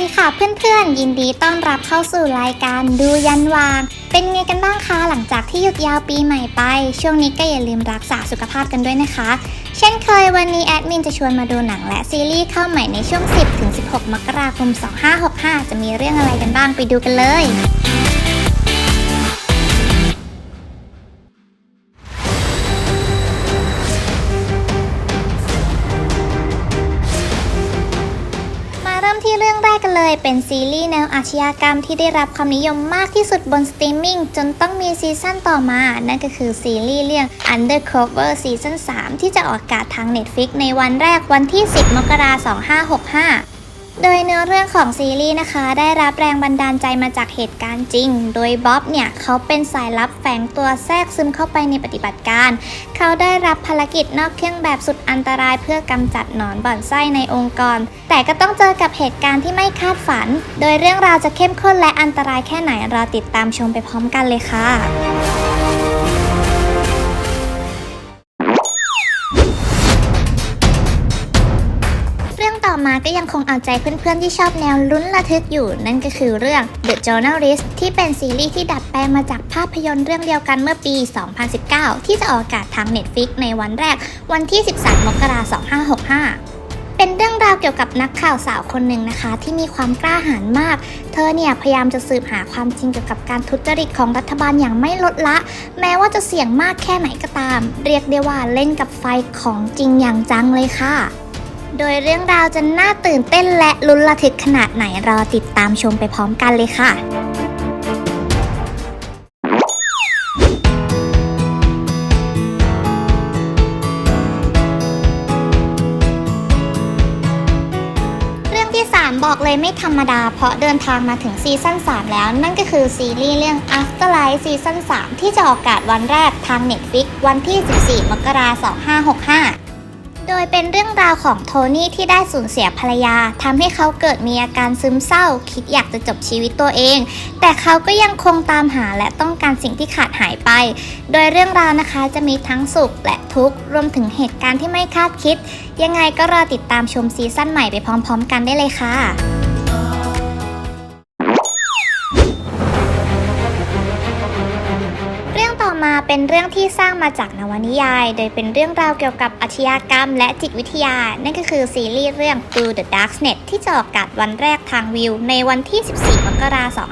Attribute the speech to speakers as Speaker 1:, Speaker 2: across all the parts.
Speaker 1: ดีค่ะเพื่อนๆ ยินดีต้อนรับเข้าสู่รายการดูยันวาง เป็นไงกันบ้างคะหลังจากที่หยุดยาวปีใหม่ไป ช่วงนี้ก็อย่าลืมรักษาสุขภาพกันด้วยนะคะ เช่นเคยวันนี้แอดมินจะชวนมาดูหนังและซีรีส์เข้าใหม่ในช่วง 10-16 มกราคม 2565 จะมีเรื่องอะไรกันบ้างไปดูกันเลย เลยเป็นซีรีส์แนวอาชญากรรมที่ได้รับความนิยมมากที่สุดบนสตรีมมิ่งจนต้องมีซีซั่นต่อมา นั่นก็คือซีรีส์เรื่อง Undercover ซีซั่น3ที่จะออกอากาศทาง Netflix ในวันแรกวันที่ 10 มกราคม 2565 โดยเนื้อเรื่องของซีรีส์นะคะ ได้รับแรงบันดาลใจมาจากเหตุการณ์จริง โดยบ๊อบเนี่ยเขาเป็นสายลับแฝงตัวแทรกซึมเข้าไปในปฏิบัติการ เขาได้รับภารกิจนอกเครื่องแบบสุดอันตรายเพื่อกำจัดหนอนบ่อนไส้ในองค์กร แต่ก็ต้องเจอกับเหตุการณ์ที่ไม่คาดฝัน โดยเรื่องราวจะเข้มข้นและอันตรายแค่ไหนราติดตามชมไปพร้อมกันเลยค่ะ ก็ยังคงเอาใจเพื่อนๆที่ชอบแนวลุ้นระทึกอยู่ นั่นก็คือเรื่อง The Journalist ที่เป็นซีรีส์ที่ดัดแปลงมาจากภาพยนตร์เรื่องเดียวกันเมื่อปี 2019 ที่จะออกอากาศทาง Netflix ในวันแรกวันที่ 13 มกราคม 2565เป็นเรื่องราวเกี่ยวกับนักข่าวสาวคนหนึ่งนะคะ ที่มีความกล้าหาญมาก เธอเนี่ยพยายามจะสืบหาความจริงเกี่ยวกับการทุจริตของรัฐบาลอย่างไม่ลดละ แม้ว่าจะเสี่ยงมากแค่ไหนก็ตาม เรียกได้ว่าเล่นกับไฟของจริงอย่างจังเลยค่ะ โดยเรื่องราวจะน่าตื่นเต้นและลุ้นระทึกขนาดไหนรอติดตามชมไปพร้อมกันเลยค่ะ เรื่องที่ 3 บอกเลยไม่ธรรมดา เพราะเดินทางมาถึงซีซั่น3 แล้ว นั่นก็คือซีรีส์เรื่อง Afterlife ซีซั่น3 ที่จะออกอากาศวันแรกทาง Netflix วันที่ 14 มกราคม 2565 โดยเป็นเรื่องราวของโทนี่ที่ได้สูญเสียภรรยาทำให้เขาเกิดมีอาการซึมเศร้า คิดอยากจะจบชีวิตตัวเอง แต่เขาก็ยังคงตามหาและต้องการสิ่งที่ขาดหายไป โดยเรื่องราวนะคะจะมีทั้งสุขและทุกข์รวมถึงเหตุการณ์ที่ไม่คาดคิด ยังไงก็รอติดตามชมซีซั่นใหม่ไปพร้อม ๆ กันได้เลยค่ะ มาเป็นเรื่องที่สร้างมาจากนวนิยาย โดยเป็นเรื่องราวเกี่ยวกับอาชญากรรม และจิตวิทยา นั่นก็คือซีรีส์เรื่อง Do the Darknet ที่จะออกอากาศวันแรกทางวิว ในวันที่ 14 มกราคม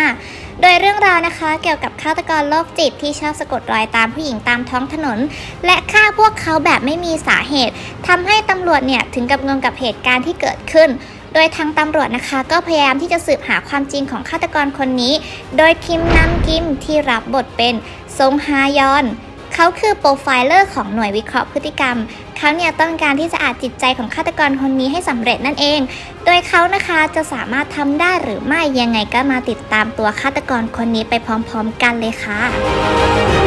Speaker 1: 2565โดยเรื่องราวนะคะเกี่ยวกับฆาตกรโรคจิตที่ชอบสะกดรอยตามผู้หญิงตามท้องถนน และฆ่าพวกเขาแบบไม่มีสาเหตุทำให้ตำรวจเนี่ยถึงกับงงกับเหตุการณ์ที่เกิดขึ้น โดยทางตำรวจนะคะ ก็พยายามที่จะสืบหาความจริงของฆาตกรคนนี้ โดยคิมนัมกิมที่รับบทเป็นซงฮายอนเขาคือโปรไฟเลอร์ของหน่วยวิเคราะห์พฤติกรรม เขาเนี่ยต้องการที่จะอานจิตใจของฆาตกรคนนี้ให้สำเร็จนั่นเอง โดยเขานะคะจะสามารถทำได้หรือไม่ยังไงก็มาติดตามตัวฆาตกรคนนี้ไปพร้อมๆกันเลยค่ะ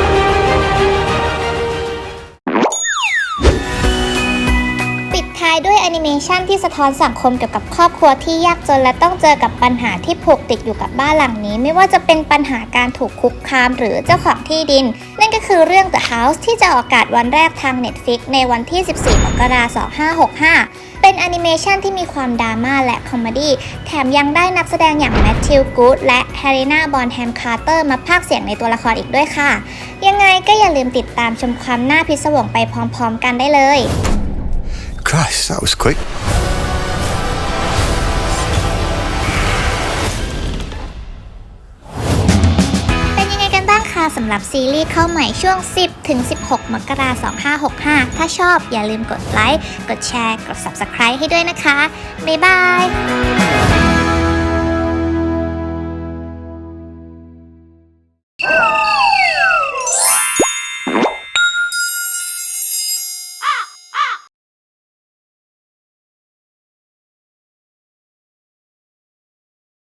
Speaker 1: เมชันที่สะท้อนสังคมเกี่ยวกับครอบครัวที่ยากจนและต้องเจอกับปัญหาที่ผูกติดอยู่กับบ้านหลังนี้ ไม่ว่าจะเป็นปัญหาการถูกคุกคามหรือเจ้าของที่ดิน นั่นก็คือเรื่อง The House ที่จะออกอากาศวันแรกทาง Netflix ในวันที่ 14 มกราคม 2565 เป็นแอนิเมชันที่มีความดราม่าและคอมเมดี้ แถมยังได้นักแสดงอย่างแมทธิวกูดและแฮร์รีนาบอนแฮมคาร์เตอร์มาพากเสียงในตัวละครอีกด้วยค่ะ ยังไงก็อย่าลืมติดตามชมความน่าพิศวงไปพร้อมๆ กันได้เลย
Speaker 2: Christ, that was quick.
Speaker 1: เป็นยังไงกันบ้างคะสำหรับซีรีส์เข้าใหม่ช่วง 10 ถึง 16 มกราคม 2565 ถ้าชอบอย่าลืมกดไลค์ กดแชร์ กด Subscribe ให้ด้วยนะคะ บ๊ายบาย